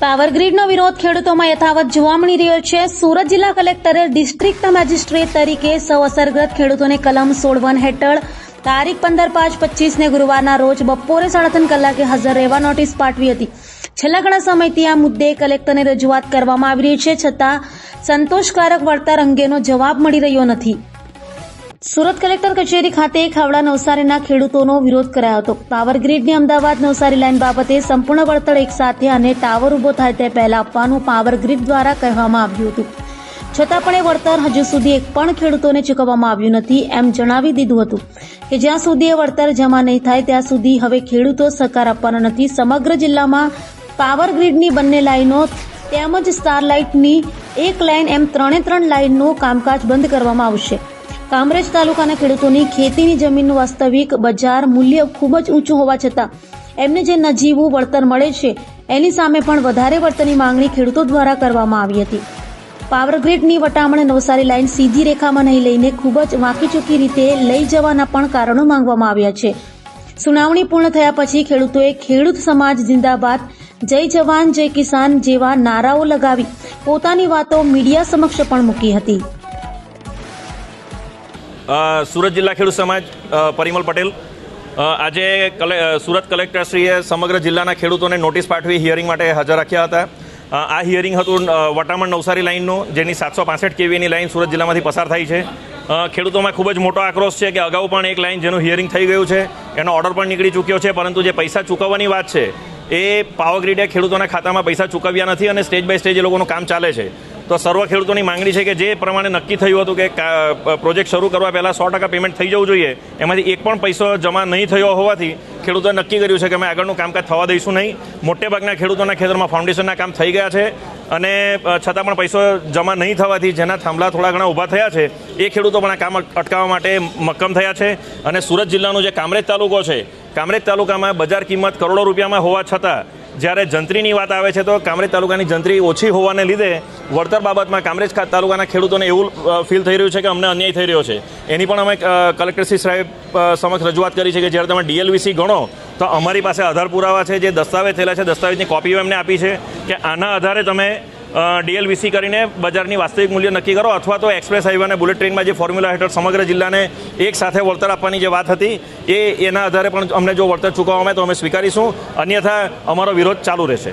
પાવરગ્રીડનો વિરોધ ખેડૂતોમાં યથાવત જોવા મળી રહ્યો છે. સુરત જિલ્લા કલેક્ટરે ડિસ્ટ્રિક્ટ મેજિસ્ટ્રેટ તરીકે સૌ અસરગ્રસ્ત ખેડૂતોને કલમ સોળવન હેઠળ તારીખ પંદર પાંચ પચીસને ગુરુવારના રોજ બપોરે સાડા ત્રણ કલાકે હાજર રહેવા નોટિસ પાઠવી હતી. છેલ્લા ઘણા સમયથી આ મુદ્દે કલેક્ટરને રજૂઆત કરવામાં આવી રહી છે છતાં સંતોષકારક વળતર અંગેનો જવાબ મળી રહ્યો નથી. સુરત કલેક્ટર કચેરી ખાતે ખાવડા નવસારીના ખેડૂતોનો વિરોધ કરાયો હતો. પાવર ગ્રીડની અમદાવાદ નવસારી લાઇન બાબતે સંપૂર્ણ વળતર એકસાથે અને ટાવર ઊભો થાય તે પહેલા આપવાનું પાવર ગ્રીડ દ્વારા કહેવામાં આવ્યું હતું. છતાં પણ એ વળતર હજુ સુધી એક પણ ખેડૂતોને ચૂકવવામાં આવ્યું નથી એમ જણાવી દીધું હતું કે જ્યાં સુધી એ વળતર જમા નહીં થાય ત્યાં સુધી હવે ખેડૂતો સહકાર આપવાના નથી. સમગ્ર જિલ્લામાં પાવર ગ્રીડની બંને લાઇનો તેમજ સ્ટારલાઇટની એક લાઇન એમ ત્રણે ત્રણ લાઇનનું કામકાજ બંધ કરવામાં આવશે. કામરેજ તાલુકાના ખેડૂતોની ખેતીની જમીનનું વાસ્તવિક બજાર મૂલ્ય ખૂબ જ ઊંચું હોવા છતાં એમને જે નજીવું વળતર મળે છે, એની સામે પણ વધારે વળતરની માંગણી ખેડૂતો દ્વારા કરવામાં આવી હતી. પાવરગ્રીડની વટામણ નવસારી લાઇન સીધી રેખામાં નહીં લઈને ખૂબ જ વાંકીચૂકી રીતે લઈ જવાના પણ કારણો માંગવામાં આવ્યા છે. સુનાવણી પૂર્ણ થયા પછી ખેડૂતોએ ખેડૂત સમાજ જિંદાબાદ, જય જવાન, જય કિસાન જેવા નારાઓ લગાવી પોતાની વાતો મીડિયા સમક્ષ પણ મૂકી હતી. સુરત જિલ્લા ખેડૂત સમાજ પરિમલ પટેલ. આજે કલે સુરત કલેક્ટરશ્રીએ સમગ્ર જિલ્લાના ખેડૂતોને નોટિસ પાઠવી હિયરિંગ માટે હાજર રાખ્યા હતા. આ હિયરિંગ હતું વટામણ નવસારી લાઇનનું, જેની સાતસો પાસઠ કેવીની લાઇન સુરત જિલ્લામાંથી પસાર થાય છે. ખેડૂતોમાં ખૂબ જ મોટો આક્રોશ છે કે અગાઉ પણ એક લાઇન જેનું હિયરિંગ થઈ ગયું છે. એનો ઓર્ડર પણ નીકળી ચૂક્યો છે, પરંતુ જે પૈસા ચૂકવવાની વાત છે, એ પાવર ગ્રીડે ખેડૂતોના ખાતામાં પૈસા ચૂકવ્યા નથી અને સ્ટેજ બાય સ્ટેજ એ લોકોનું કામ ચાલે છે. તો સર્વ ખેડૂતોની માંગણી છે કે જે પ્રમાણે નક્કી થયું હતું કે પ્રોજેક્ટ શરૂ કરવા પહેલાં સો ટકા પેમેન્ટ થઈ જવું જોઈએ, એમાંથી એક પણ પૈસો જમા નહીં થયો હોવાથી ખેડૂતોએ નક્કી કર્યું છે કે અમે આગળનું કામકાજ થવા દઈશું નહીં. મોટેભાગના ખેડૂતોના ખેતરમાં ફાઉન્ડેશનના કામ થઈ ગયા છે અને છતાં પણ પૈસો જમા નહીં થવાથી જેના થાંભલા થોડા ઘણા ઊભા થયા છે, એ ખેડૂતો પણ આ કામ અટકાવવા માટે મક્કમ થયા છે. અને સુરત જિલ્લાનો જે કામરેજ તાલુકો છે, કામરેજ તાલુકામાં બજાર કિંમત કરોડો રૂપિયામાં હોવા છતાં જ્યારે જંત્રીની વાત આવે છે તો કામરેજ તાલુકાની જંત્રી ઓછી હોવાને લીધે વળતર બાબતમાં કામરેજ તાલુકાના ખેડૂતોને એવું ફીલ થઈ રહ્યું છે કે અમને અન્યાય થઈ રહ્યો છે. એની પણ અમે કલેક્ટરશ્રી સાહેબ સમક્ષ રજૂઆત કરી છે કે જ્યારે તમે ડીએલવીસી ગણો, તો અમારી પાસે આધાર પુરાવા છે, જે દસ્તાવેજ થયેલા છે, દસ્તાવેજની કોપીઓ એમને આપી છે કે આના આધારે તમે ડીએલવીસી કરીને બજારની વાસ્તવિક મૂલ્ય નક્કી કરો અથવા તો એક્સપ્રેસ હાઈવે અને બુલેટ ટ્રેનમાં જે ફોર્મ્યુલા હેઠળ સમગ્ર જિલ્લાને એક સાથે વળતર આપવાની જે વાત હતી, એ એના આધારે પણ અમને જો વળતર ચૂકવવામાં આવે તો અમે સ્વીકારીશું. અન્યથા અમારો વિરોધ ચાલુ રહેશે.